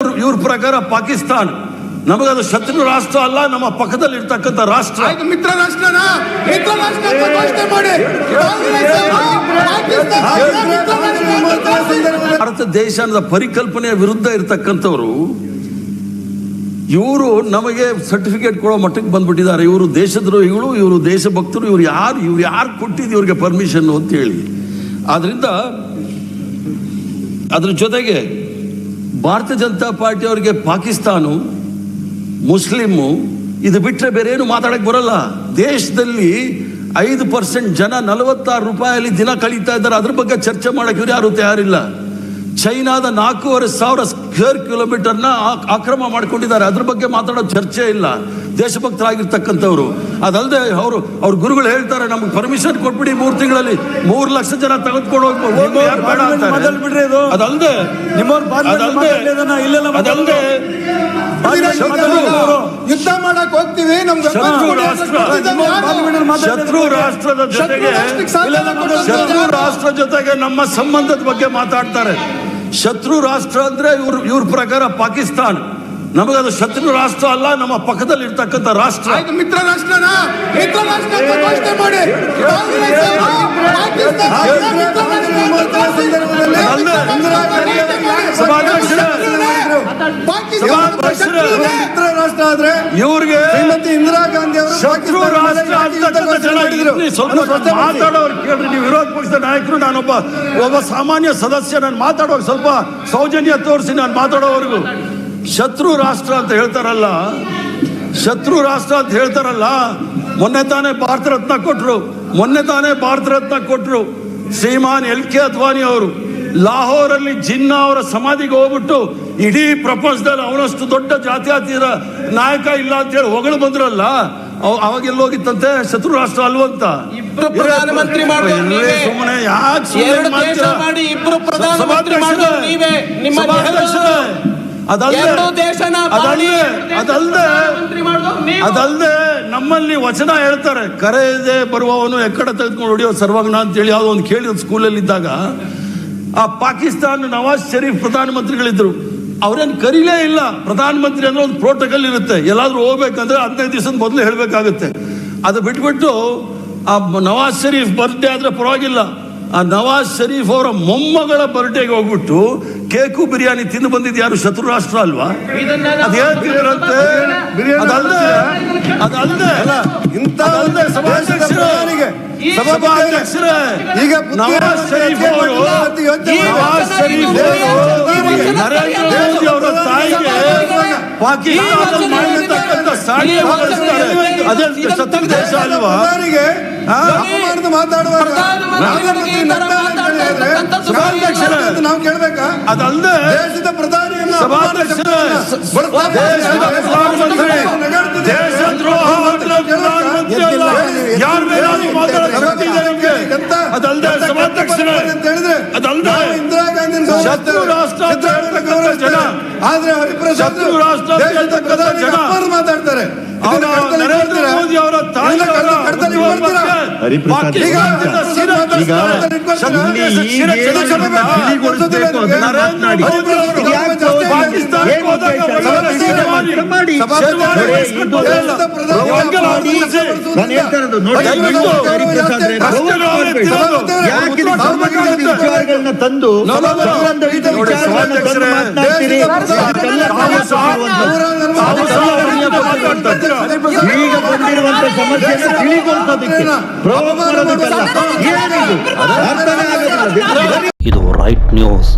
ಇವ್ರ ಪ್ರಕಾರ ಪಾಕಿಸ್ತಾನ್ ನಮಗದು ಶತ್ರು ರಾಷ್ಟ್ರ ಅಲ್ಲ ನಮ್ಮ ಪಕ್ಕದಲ್ಲಿ ಇರ್ತಕ್ಕಂಥ ರಾಷ್ಟ್ರ. ಆಯ್ತು ಮಿತ್ರ ರಾಷ್ಟ್ರನ ಮಿತ್ರ ರಾಷ್ಟ್ರ ಅಂತ ಘೋಷಣೆ ಮಾಡಿ. ಕಾಂಗ್ರೆಸ್ ಅವರು ಪಾಕಿಸ್ತಾನ ಮಿತ್ರ ರಾಷ್ಟ್ರ ಅಂತ ಭಾರತ ದೇಶ ಪರಿಕಲ್ಪನೆಯ ವಿರುದ್ಧ ಇರ್ತಕ್ಕಂಥವ್ರು ಇವರು ನಮಗೆ ಸರ್ಟಿಫಿಕೇಟ್ ಕೊಡೋ ಮಟ್ಟಕ್ಕೆ ಬಂದ್ಬಿಟ್ಟಿದ್ದಾರೆ. ಇವರು ದೇಶದ್ರೋಹಿಗಳು ಇವರು ದೇಶಭಕ್ತರು ಇವ್ರು ಯಾರು ಇವ್ರು ಯಾರು ಕೊಟ್ಟಿದ್ದು ಇವ್ರಿಗೆ ಪರ್ಮಿಷನ್ ಅಂತ ಹೇಳಿ. ಆದ್ರಿಂದ ಅದ್ರ ಜೊತೆಗೆ ಭಾರತೀಯ ಜನತಾ ಪಾರ್ಟಿ ಅವರಿಗೆ ಪಾಕಿಸ್ತಾನು, ಮುಸ್ಲಿಮು, ಇದು ಬಿಟ್ಟರೆ ಬೇರೆ ಏನು ಮಾತಾಡಕ್ಕೆ ಬರಲ್ಲ. ದೇಶದಲ್ಲಿ ಐದು ಪರ್ಸೆಂಟ್ ಜನ ನಲವತ್ತಾರು ರೂಪಾಯಲ್ಲಿ ದಿನ ಕಳೀತಾ ಇದ್ದಾರೆ. ಅದ್ರ ಬಗ್ಗೆ ಚರ್ಚೆ ಇವ್ರು ಯಾರು ತಯಾರಿಲ್ಲ. ಚೈನಾದ ನಾಲ್ಕೂವರೆ ಸಾವಿರ ಸ್ಕ್ವೇರ್ ಕಿಲೋಮೀಟರ್ನ ಆಕ್ರಮ ಮಾಡ್ಕೊಂಡಿದ್ದಾರೆ. ಅದ್ರ ಬಗ್ಗೆ ಮಾತಾಡೋ ಚರ್ಚೆ ಇಲ್ಲ. ದೇಶಭಕ್ತರಾಗಿರ್ತಕ್ಕಂಥವ್ರು. ಅದಲ್ಲದೆ ಅವರು ಅವ್ರ ಗುರುಗಳು ಹೇಳ್ತಾರೆ ನಮ್ಗೆ ಪರ್ಮಿಷನ್ ಕೊಟ್ಬಿಡಿ ಮೂರು ತಿಂಗಳಲ್ಲಿ. ಮೂರು ಲಕ್ಷ ಜನ ತೆಗೆದುಕೊಂಡು. ಅದಲ್ಲದೆ ಅದಲ್ಲದೆ ಯುದ್ಧ ಮಾಡಕ್ ಹೋಗ್ತೀವಿ ನಮ್ಗೆ ಶತ್ರು ರಾಷ್ಟ್ರ. ಶತ್ರು ರಾಷ್ಟ್ರದ ಜೊತೆಗೆ ಶತ್ರು ರಾಷ್ಟ್ರ ಜೊತೆಗೆ ನಮ್ಮ ಸಂಬಂಧದ ಬಗ್ಗೆ ಮಾತಾಡ್ತಾರೆ. ಶತ್ರು ರಾಷ್ಟ್ರ ಅಂದ್ರೆ ಇವ್ರ ಇವ್ರ ಪ್ರಕಾರ ಪಾಕಿಸ್ತಾನ್. ನಮಗದು ಶತ್ರು ರಾಷ್ಟ್ರ ಅಲ್ಲ ನಮ್ಮ ಪಕ್ಕದಲ್ಲಿ ಇರ್ತಕ್ಕಂಥ ರಾಷ್ಟ್ರ ಮಿತ್ರ ರಾಷ್ಟ್ರನ? ಮಿತ್ರ ರಾಷ್ಟ್ರ. ಘೋಷಣೆ ಮಾಡಿ. ಪಾಕಿಸ್ತಾನ ಇವ್ರಿಗೆ ಶ್ರೀಮತಿ ಇಂದಿರಾ ಗಾಂಧಿ ಅವರು ಶತ್ರು ಮಾತಾಡೋರು ಕೇಳ್ರಿ ನೀವು ವಿರೋಧ ಪಕ್ಷದ ನಾಯಕರು ನಾನೊಬ್ಬ ಒಬ್ಬ ಸಾಮಾನ್ಯ ಸದಸ್ಯ ನಾನು ಮಾತಾಡೋಕೆ ಸ್ವಲ್ಪ ಸೌಜನ್ಯ ತೋರಿಸಿ ನಾನು ಮಾತಾಡೋವರೆಗೂ. ಶತ್ರು ರಾಷ್ಟ್ರ ಅಂತ ಹೇಳ್ತಾರಲ್ಲ ಶತ್ರು ರಾಷ್ಟ್ರ ಅಂತ ಹೇಳ್ತಾರಲ್ಲ ಮೊನ್ನೆ ತಾನೇ ಭಾರತ ರತ್ನ ಕೊಟ್ರು ಮೊನ್ನೆ ತಾನೇ ಭಾರತ ರತ್ನ ಕೊಟ್ರು. ಶ್ರೀಮಾನ್ ಎಲ್ ಕೆ ಅದ್ವಾನಿ ಅವರು ಲಾಹೋರಲ್ಲಿ ಜಿನ್ನಾ ಅವರ ಸಮಾಧಿಗೆ ಹೋಗ್ಬಿಟ್ಟು ಇಡೀ ಪ್ರಪಂಚದಲ್ಲಿ ಅವನಷ್ಟು ದೊಡ್ಡ ಜಾತ್ಯಾತೀತ ನಾಯಕ ಇಲ್ಲ ಅಂತ ಹೇಳಿ ಹೊಗಳು ಬಂದ್ರಲ್ಲ ಅವ್- ಅವಾಗ ಎಲ್ಲೋಗಿತ್ತಂತೆ ಶತ್ರು ರಾಷ್ಟ್ರ ಅಲ್ವಂತ ಇಬ್ರು ಪ್ರಧಾನಮಂತ್ರಿ. ಸುಮ್ಮನೆ ಯಾಕೆ ಇಬ್ರು ಪ್ರಧಾನಮಂತ್ರಿ ನೀವೇ. ನಿಮ್ಮ ಅದಲ್ಲದೆ. ನಮ್ಮಲ್ಲಿ ವಚನ ಹೇಳ್ತಾರೆ ಕರೆಯದೆ ಬರುವವನು ಎಕ್ಕಡ ತೆಗೆದುಕೊಂಡು ಹೊಡೆಯೋ ಸರ್ವಾಂಗಣ ಅಂತೇಳಿ. ಯಾವುದೋ ಒಂದು ಕೇಳಿದ ಸ್ಕೂಲಲ್ಲಿ ಇದ್ದಾಗ ಆ ಪಾಕಿಸ್ತಾನ ನವಾಜ್ ಶರೀಫ್ ಪ್ರಧಾನಮಂತ್ರಿಗಳಿದ್ರು. ಅವ್ರೇನು ಕರೀಲೇ ಇಲ್ಲ. ಪ್ರಧಾನಮಂತ್ರಿ ಅಂದ್ರೆ ಒಂದು ಪ್ರೋಟೋಕಾಲ್ ಇರುತ್ತೆ. ಎಲ್ಲಾದರೂ ಹೋಗ್ಬೇಕಂದ್ರೆ ಹದಿನೈದು ದಿವಸದ ಮೊದಲು ಹೇಳಬೇಕಾಗುತ್ತೆ. ಅದು ಬಿಟ್ಬಿಟ್ಟು ಆ ನವಾಜ್ ಶರೀಫ್ ಬರ್ಡೇ ಆದ್ರೆ ಪರವಾಗಿಲ್ಲ. ಆ ನವಾಜ್ ಶರೀಫ್ ಅವರ ಮೊಮ್ಮಗಳ ಬರ್ಡೇಗೆ ಹೋಗ್ಬಿಟ್ಟು ಕೇಕು ಬಿರಿಯಾನಿ ತಿಂದು ಬಂದಿದ್ದು ಯಾರು? ಶತ್ರು ರಾಷ್ಟ್ರ ಅಲ್ವಾ? ಅದು ನಾವು- ಅದ್ ಹೇಳ್ತಿದ್ರಂತೆ ಅದಲ್ಲದೆ ಅದಲ್ಲದೆ ಇಂಥ ಸಭಾಧ್ಯಕ್ಷರೇ ಈಗ ನವಾಜ್ ಶರೀಫ್ ಅವರು ನವಾಜ್ ಶರೀಫ್ ಅವರು ನರೇಂದ್ರ ಮೋದಿ ಅವರ ತಾಯಿಗೆ ಪಾಕಿಸ್ತಾನದಲ್ಲಿ ಮಾಡಿರ್ತಕ್ಕಂಥ ಸಾಡಿ ಬಳಸ್ತಾರೆ ಅದೇ ಶತ್ರು ದೇಶ ಅಲ್ವಾ? ನಾವು ಕೇಳ್ಬೇಕಾ? ಅದಲ್ಲದೆ ದೇಶದ ಪ್ರಧಾನಿಯನ್ನ ಸಭಾಧ್ಯಕ್ಷರೇ ದೇಶದ ಪ್ರಧಾನಮಂತ್ರಿ ಹೇಳಿದ್ರೆ ಇಂದಿರಾ ಗಾಂಧಿ ಶತ್ರು ರಾಷ್ಟ್ರ ಅಂತ ಹೇಳ್ತಕ್ಕಂಥ ಜನ. ಆದ್ರೆ ಹರಿಪ್ರಸಾದ್ ಮಾತಾಡ್ತಾರೆ. ಮಾಡಿ. ವಿಚಾರಗಳನ್ನ ತಂದು? ಈಗ ಬಂದಿರುವಂತ ತಿಳಿಗೊಳಿಸೋದಕ್ಕೆ ಇದು ರೈಟ್ ನ್ಯೂಸ್.